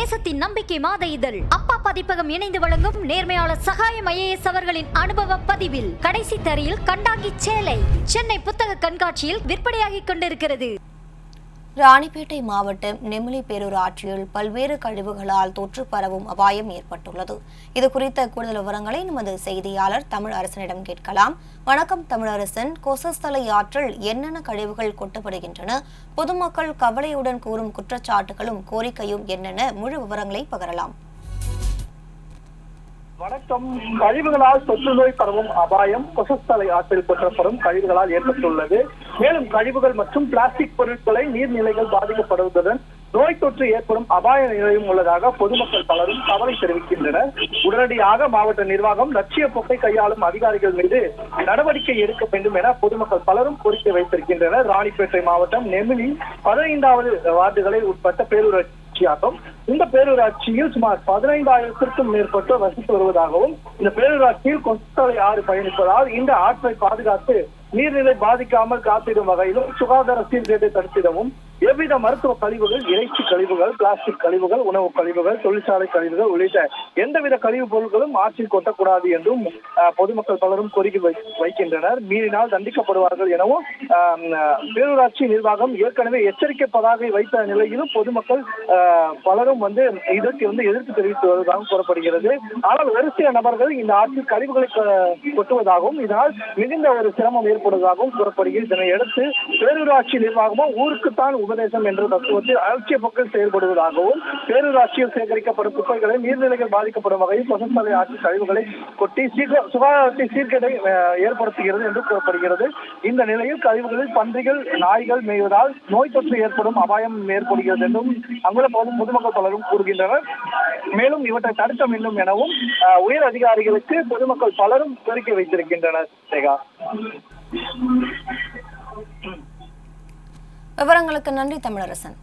தேசத்தின் நம்பிக்கை மாத இதழ். அப்பா பதிப்பகம் இணைந்து வழங்கும் நேர்மையாளர் சகாயம் ஐஏஎஸ் அவர்களின் அனுபவ பதிவில். கடைசி தரையில் கண்டாங்கி சேலை. சென்னை புத்தக கண்காட்சியில் விற்பனையாகிக் கொண்டிருக்கிறது. ராணிப்பேட்டை மாவட்டம் நெமிலி பேரூராட்சியில் பல்வேறு கழிவுகளால் தொற்று பரவும் அபாயம் ஏற்பட்டுள்ளது. இது குறித்த கூடுதல் விவரங்களை நமது செய்தியாளர் தமிழ் அரசனிடம் கேட்கலாம். வணக்கம் தமிழரசன் கொசஸ்தலை ஆற்றில் என்னென்ன கழிவுகள் கொட்டப்படுகின்றன? பொதுமக்கள் கவலையுடன் கூறும் குற்றச்சாட்டுகளும் கோரிக்கையும் என்னென்ன? முழு விவரங்களை பகரலாம். வணக்கம். கழிவுகளால் தொற்று நோய் பரவும் அபாயம் கொசஸ்தலை ஆற்றில் கொற்றப்படும் கழிவுகளால் ஏற்பட்டுள்ளது. மேலும் கழிவுகள் மற்றும் பிளாஸ்டிக் பொருட்களை நீர்நிலைகள் பாதிக்கப்படுவதுடன் நோய் தொற்று ஏற்படும் அபாய நிலையும் உள்ளதாக பொதுமக்கள் பலரும் கவலை தெரிவிக்கின்றனர். உடனடியாக மாவட்ட நிர்வாகம் லட்சிய போக்கை கையாளும் அதிகாரிகள் மீது நடவடிக்கை எடுக்க வேண்டும் என பொதுமக்கள் பலரும் கோரிக்கை வைத்திருக்கின்றனர். ராணிப்பேட்டை மாவட்டம் நெமிலி பதினைந்தாவது வார்டுகளை உட்பட்ட பேரூராட்சியாகும். இந்த பேரூராட்சியில் சுமார் பதினைந்தாயிரத்திற்கும் மேற்பட்டோர் வசித்து வருவதாகவும் இந்த பேரூராட்சியில் கொத்தலை ஆறு பயணிப்பதால் இந்த ஆற்றை பாதுகாத்து நீர்நிலை பாதிக்காமல் காத்திடும் வகையிலும் சுகாதார சீர்கேட்டை தடுத்திடவும் எவ்வித மருத்துவ கழிவுகள் இறைச்சி கழிவுகள் பிளாஸ்டிக் கழிவுகள் உணவு கழிவுகள் தொழிற்சாலை கழிவுகள் உள்ளிட்ட எந்தவித கழிவுப் பொருட்களும் ஆற்றில் கொட்டக்கூடாது என்றும் பொதுமக்கள் பலரும் கோரிக்கை வைக்கின்றனர். மீறினால் தண்டிக்கப்படுவார்கள் எனவும் பேரூராட்சி நிர்வாகம் ஏற்கனவே எச்சரிக்கை பதாகை வைத்த நிலையிலும் பொதுமக்கள் பலரும் வந்து இதற்கு வந்து எதிர்ப்பு தெரிவித்து வருவதாகவும் கூறப்படுகிறது. ஆனால் ஒரு சில நபர்கள் இந்த ஆற்றில் கழிவுகளை கொட்டுவதாகவும் இதனால் மிகுந்த ஒரு சிரமம் செயல்படுவதாகவும் கூறப்படுகிறது. இதனையடுத்து பேரூராட்சி நிர்வாகமும் ஊருக்குத்தான் உபதேசம் என்ற தத்துவத்தில் அலட்சிய போக்கில் செயல்படுவதாகவும் பேரூராட்சியில் சேகரிக்கப்படும் குப்பைகளை நீர்நிலைகள் பாதிக்கப்படும் வகையில் பசுசாலை ஆட்சி கழிவுகளை கொட்டி சுகாதாரத்தை சீர்கேடை ஏற்படுத்துகிறது என்று கூறப்படுகிறது. இந்த நிலையில் கழிவுகளில் பன்றிகள் நாய்கள் மேய்வதால் நோய் தொற்று ஏற்படும் அபாயம் ஏற்படுகிறது என்றும் அங்குள்ள பொதுமக்கள் பலரும் கூறுகின்றனர். மேலும் இவற்றை தடுக்க வேண்டும் எனவும் உயர் அதிகாரிகளுக்கு பொதுமக்கள் பலரும் கோரிக்கை வைத்திருக்கின்றனர். ரேகா. விவரங்களுக்கு நன்றி தமிழரசன்.